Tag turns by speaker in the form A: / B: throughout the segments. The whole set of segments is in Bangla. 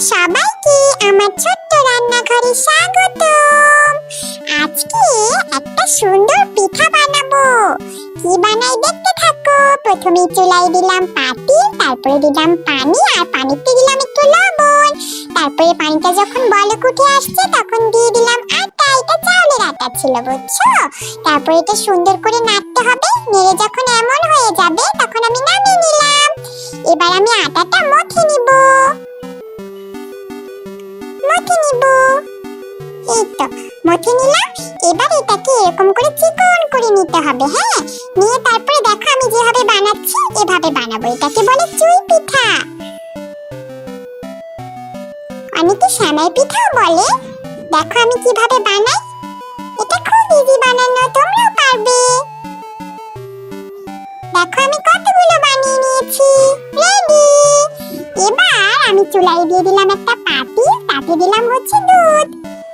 A: সবাইকে আমার ছোট্ট রান্নাঘরে স্বাগত আজকে একটা সুন্দর পিঠা বানাবো। কি বানাই দেখতে থাকো। প্রথমে চুলায় দিলাম পাতি তারপরে দিলাম পানি, আর পানিতে দিলাম একটু লবণ। তারপরে পানিটা যখন বলক উঠে আসছে, তখন দিয়ে দিলাম আটা। এটা চাউলের আটা ছিল, বুঝছ? তারপরে এটা সুন্দর করে নাড়তে হবে। নেড়ে যখন এমন হয়ে যাবে, তখন আমি নামিয়ে মথে নিব এই তো নিলাম এবার এটাকে এরকম করে চিকন করে নিতে হবে হ্যাঁ? নিয়ে তারপরে দেখো আমি যেভাবে বানাচ্ছি, এভাবে বানাবো। এটাকে বলে চুই পিঠা। শ্যামাই বলে। দেখো আমি কীভাবে বানাই। এটা খুব ইজি বানানো, তোমরাও পারবে। দেখো আমি কতগুলো বানিয়ে নিয়েছি। রেডি এবার আমি চুলায় দিয়ে দিলাম একটা পাতি। তাতে দিলাম হচ্ছে দুধ।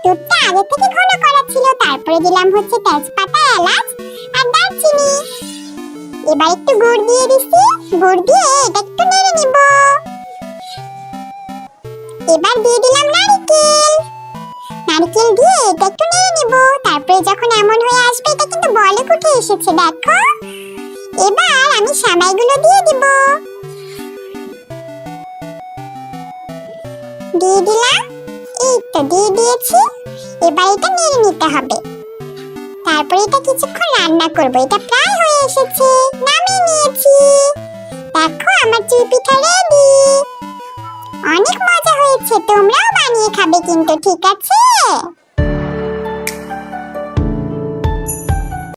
A: দুধটা আগে থেকে ঘন করা ছিল, তারপরে দিলাম হচ্ছে তেজপাতা, এলাচ আর দারচিনি। এবার একটু গুড় দিয়ে দিছি গুড় দিয়ে এটা একটু নেড়ে নিব। এবার দিয়ে দিলাম নারকেল। নারকেল দিয়ে এটা একটু নেড়ে নিব। তারপরে যখন এমন হয়ে আসবে, এটা কিন্তু বলক উঠে এসেছে, দেখো। এবার আমি সামাইগুলো দিয়ে দিব। দিয়ে দিলাম দিয়ে দিয়েছি, এবার এটা নেড়ে নিতে হবে। তারপর এটা কিছুক্ষণ রান্না করব, এটা প্রায় হয়ে এসেছে, নামিয়ে নিয়েছি। দেখো, আমার চুই পিঠা রেডি অনেক মজা হয়েছে, তোমরাও বানিয়ে খাবে কিন্তু, ঠিক আছে?